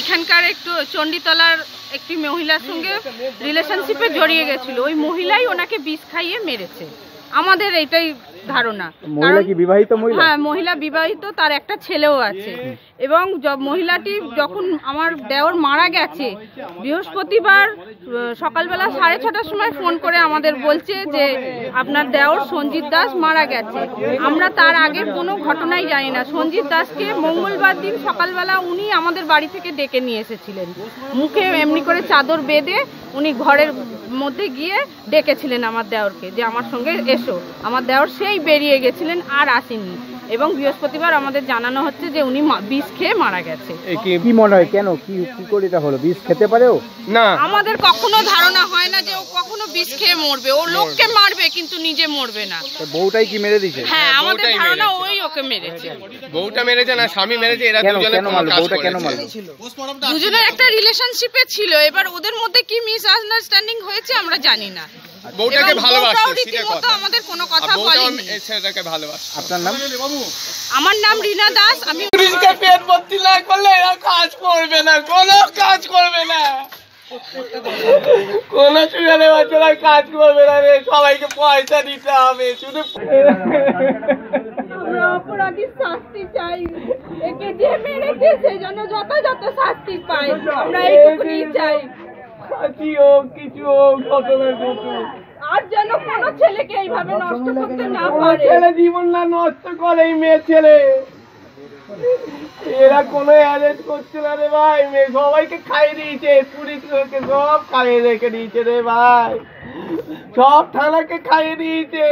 এখানকার একটু চণ্ডীতলার একটি মহিলার সঙ্গে রিলেশনশিপে জড়িয়ে গেছিল। ওই মহিলাই ওনাকে বিষ খাইয়ে মেরেছে। আমাদের এটাই ধারণা। মহিলা কি বিবাহিত মহিলা? হ্যাঁ মহিলা বিবাহিত তার একটা ছেলেও আছে। এবং মহিলাটি যখন আমার দেওর মারা গেছে বৃহস্পতিবার সকালবেলা সাড়ে ছটার সময় ফোন করে আমাদের বলছে যে আপনার দেওর সঞ্জিত দাস মারা গেছে। আমরা তার আগে কোনো ঘটনাই জানি না। সঞ্জিত দাসকে মঙ্গলবার দিন সকালবেলা উনি আমাদের বাড়ি থেকে ডেকে নিয়ে এসেছিলেন। মুখে এমনি করে চাদর বেঁধে উনি ঘরের মধ্যে গিয়ে ডেকেছিলেন আমার দেওরকে যে আমার সঙ্গে এসো। আমার দেওর সেই বেরিয়ে গেছিলেন আর আসেননি। এবং বৃহস্পতিবার আমাদের জানানো হচ্ছে যে উনি বিষ খেয়ে মারা গেছে। কি মনে হয়? কেন? কি কি করে এটা হলো? বিষ খেতে পারে ও না। আমাদের কখনো ধারণা হয় না যে ও কখনো বিষ খেয়ে মরবে। ও লোককে মারবে কিন্তু নিজে মরবে না। তো বউটাই কি মেরে দিছে হ্যাঁ আমাদের ধারণা ওই ওকে মেরেছে। বউটা মেরেছে না স্বামী মেরেছে এরা দুজনে কেন মারলো? বউটা কেন মারলো? দুজনের একটা রিলেশনশিপে ছিল। এবার ওদের মধ্যে কি মিস আন্ডারস্ট্যান্ডিং হয়েছে আমরা জানি না। বউটাকে বউটাও সেটা কথা। আমাদের এ ছেলেটাকে ভালোবাসে। আপনার নাম? আমার নাম রিনা দাস আমি পুলিশকে পেট ভর্তি না করলে এরা কাজ করবে না কোনো কাজ করবে না। কোন চুয়ালে বাচ্চারা কাজ করবে না রে সবাইকে পয়সা দিতে হবে শুধু আমরা শাস্তি চাই। একে যে মেরেছে সে যেন যথাযথ শাস্তি পায়। আমরা এইটুকুনি চাই। ফাঁসি হোক কিছু হোক ঘটনা ঘটুক ছেলেকে এইভাবে নষ্ট করতে না পারে। ছেলে জীবন না নষ্ট করে এই মেয়ে ছেলে। এরা কোনো অ্যারেস্ট করছে না রে ভাই। মেয়ে সবাইকে খাইয়ে দিয়েছে। পুলিশকে সব খাইয়ে রেখে দিয়েছে রে ভাই। সব থানাকে খাইয়ে দিয়েছে।